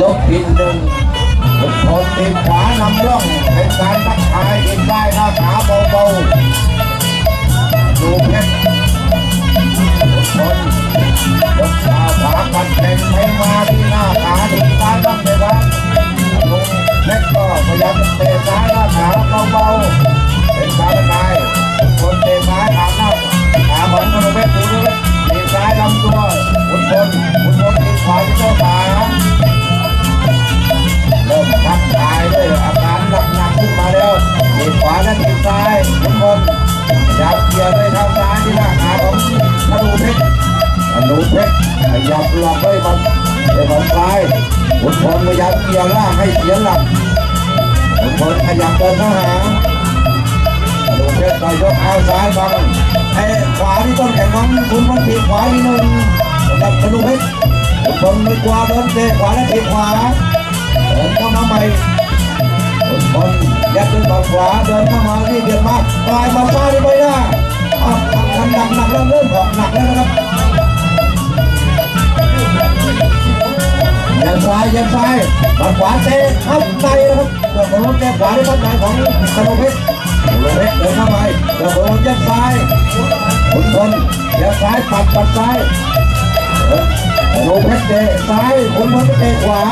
ยกทีหนึ่งทุกคนทีขวานำร่องเป็นการทักทายกินได้หน้าขาเบาๆดูเพชรทุกคนยกขาขวากันเป็น ธนูเพชรขยับหลอกด้มันด้มันซ้ายทุกคนพยายามเกี่ยวล่างให้เสียหลักทุกคนขยับเดินเข้าหาธนูเพชรก็ยกเท้าซ้ายบังให้ขวาที่ต้นแขนของคุณมันถีบขวาอีกหนึ่งสำหรับธนูเพชรทุกคนไม่กลัวเดินเตะขวาและถีบขวาเดินเข้ามาใหม่คนคนยัดด้วยฝั่งขวาเดินเข้ามาที่เบียดมากปลายมาซ้ายที่ใบหน้าออกทำหนักหนักแล้วเริ่มออกหนักแล้วนะครับ ซ้ายยันซ้ายฝั่งขวาเตะเข้าในนะครับเดินบอลแก้ขวาที่ข้างในของธนเพชรธนเพชรเดินเข้าไปเดินบอลยันซ้ายคนคนยันซ้ายปัดปัดซ้ายธนเพชรเตะซ้ายคนคนเตะขวา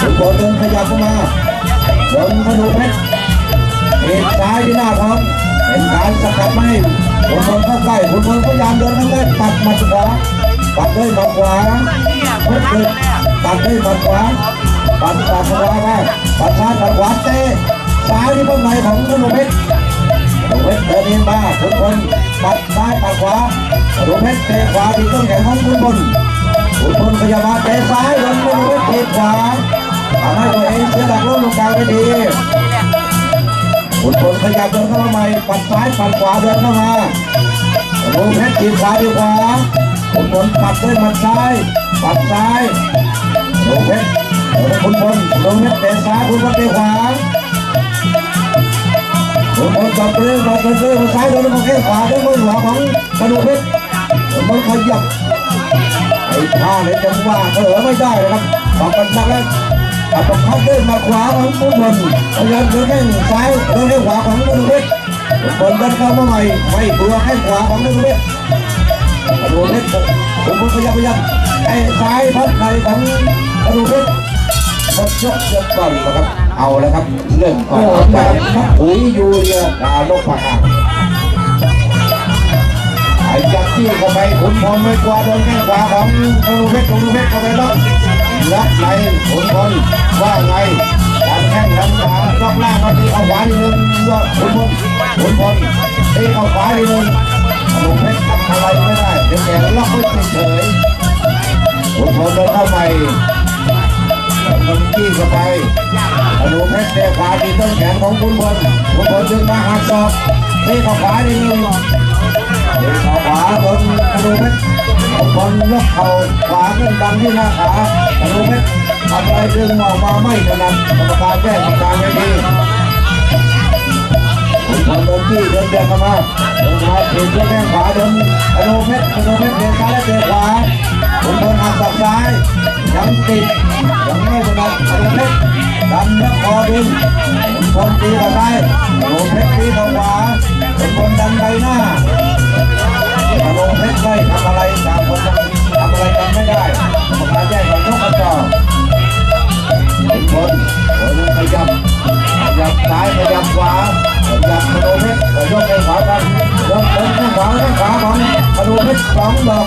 ทุกคนเดินขยับเข้ามาเดินมาดูเพชรเอกซ้ายที่หน้าท้องเป็นการสกัดไม่ให้คนคนเข้าใกล้คนคนพยายามเดินเข้าใกล้ปัดหมัดขวา ปัดด้วยหมัดขวาพชรเดินปัดด้วยหมัดขวาปัดปัดขวาไปปัดซ้ายปัดขวาเตะซ้ายที่ข้างในของธนูเพชรธนูเพชรเดินมาคนคนปัดซ้ายปัดขวาธนูเพชรเตะขวาที่ต้นแขนของคุณพลคุณพลพยายามเตะซ้ายโดนธนูเพชรเตะขวาทำให้ตัวเองเสียหลักล้มลงกลางเวทีขุนพลขยับเดินเข้ามาใหม่ ปัดซ้ายปัดขวาเดินเข้ามาโดนเพชรทีบขวาทีบขวา ขุนพลปัดด้วยหมัดซ้ายปัดซ้ายโดนเพชรโดนขุนพลโดนเพชรเตะซ้ายขุนพลเตะขวาขุนพลจับเรื่องมาเดินเรื่องซ้ายโดนมาแข้งขวาด้วยมือขวาของกระดูกเพชรขุนพลขยับไอ้ท่าเลยจังหวะเผลอไม่ได้นะครับออกกันมาแล้วอัปคัดด้วยมาขวาของผู้บนพยายามเดินแข้งซ้ายเดินแข้งขวาของนุเพชรบนเดินเข้ามาใหม่ไม่กลัวแข้งขวาของนุเพชร นุเพชรผมพยายามพยายามไอ้ซ้ายพัดในของนุเพชรหมดยกยกก่อนนะครับ เอาแล้วครับเรื่องก่อนแบบปุ๋ยยูเรียดาโลกพหาไอ้จับที่เข้าไปขุนพลไม่กลัวโดนแข้งขวาของธนูเพชรธนูเพชรเข้าไปแล็อกล็อกในขุนพลว่าไงดันแข้งดันขาล็อกล่างเขาตีเอาขวาทีนึงขุนพลขุนพลตีเอาขวาทีนึง ธนูเพชรทำอะไรไม่ได้เดี๋ยวแกล็อกไว้เฉยๆขุนพลเดินเข้าไปมันจี้เข้าไปธนูเพชรเตะขวาที่ต้นแขนของขุนพลขุนพลดึงมาหักศอกตีเข้าขวาทีนึงเดินเข้าขวาบนกระดูเพชรเอาบอลยกเข่าขวาขึ้นดันที่หน้าขากระดูเพชรทำอะไรดึงออกมาไม่ถนัดกรรมการแก้กรรมการไม่ดี คุณพลเดินที่เดินเดินเข้ามาเดินมาถีบด้วยแข้งขวาเดินกระดูกเพชรกระดูกเพชรเดินซ้ายและเดินขวาคุณพลหักศอกซ้ายยังติดยังไม่ถนัดกระดูกเพชรดันและคอดึงคุณพลตีเข้าซ้ายกระดูกเพชรตีเข้าขวาคุนพลดันใบหน้า องดอก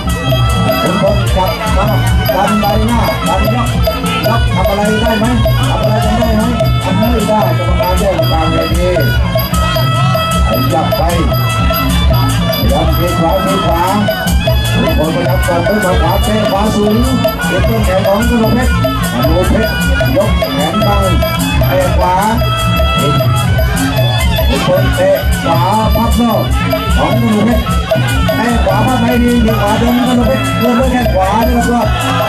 ทุกคนจับมาดันใบหน้าดันยกยกทำอะไรได้ไหมทำอะไรกันได้ไหมทำไม่ได้กรรมการแยกกลางเวทีขยับไปยับเทขวาเทขวาทุกคนพยายามกดด้วยขวาเทขวาสูงเก็บต้นแขนของกระโดดเพชรกระโดดเพชรยกแขนบังเตะขวา ขวาพับนอกของกระโดดเพชรเตะขวาพับไปดีดีขวาเดินกระโดดเพชรเดินด้วยแขนขวานี่ก็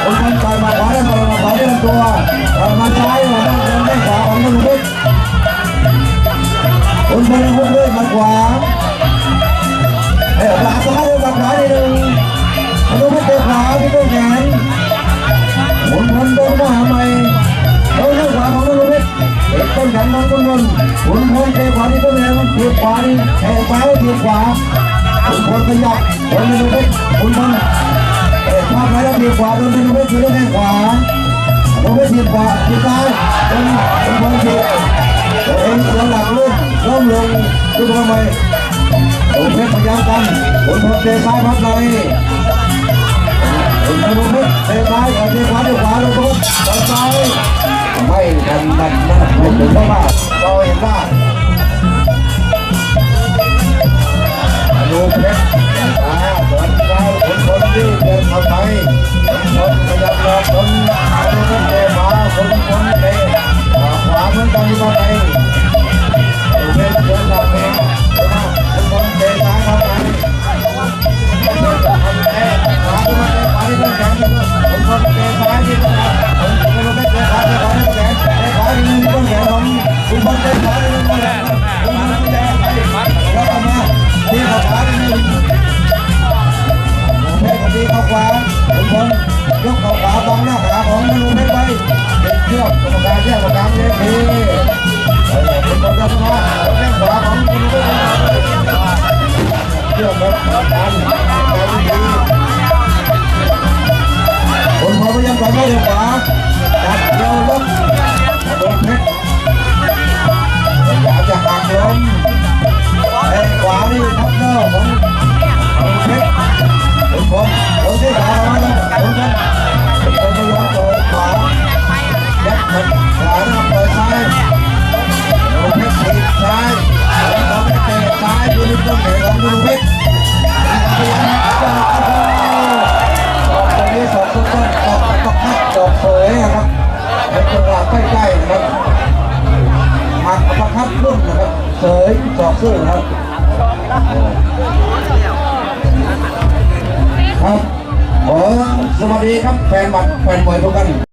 ทุกคนต่อยมาขวาได้ต่ยมาขวาได้ลำตัวต่อยมาซ้ายมาต้องเดินด้ขวาของกระโดดเพชรคุณพลยังคงด้วยมาขวาเอ้ยหลังซ้ายเลยหลังขวาดีหนึ่งดูไม่เตะขวาที่ต้นแขนหมุนหมุนโด นบขุนพลเตะขวาที่ต้นแรงมันถีบขวานี่เตะซ้ายถีบขวาขุนพลขยับคนนึงไปขุนพลเตะภาพไหนแล้วถีบขวาโดนเป็นไปถีบด้วยแข้งขวาโดนไปถีบขวาถีบซ้ายโดนขุนพลถีบตัวเองเสียหลักลื่นล้มลงดูทำไมโอเพชรพยายามกันขุนพลเตะซ้ายพับในขุนพลเพชรเตะซ้ายเอาเตะขวาเตะขวาลงบเตะซ้าย ไม่ทันมันนะไม่ถึงเข้ามาเราเห็นว่าดูเพชรอ่าสวนซ้าคนคนที่เดินเข้าไปคนขยับรอคนคนคนเตะมาคนคนเตะขวาเหมือนกันที่มาไปดูเพชรเดินหลังไปคนคนเตะซ้ายเข้าไปคนคนเตะขวาที่มาเตะขวาที่ต้องแข็งคนคนเตะซ้ายที่ต้องคนคนเตะขวาที่ขวาที่ ยกเข้าขวาบังหน้าขาของมนุษย์เพชรไปเป็นเชือกกรรมการแยกกรรมการเลี้ยงดี เอ้ยสอกซื่อครับครับขอสวัสดีครับแฟนบัตรแฟนมวยทุกท่าน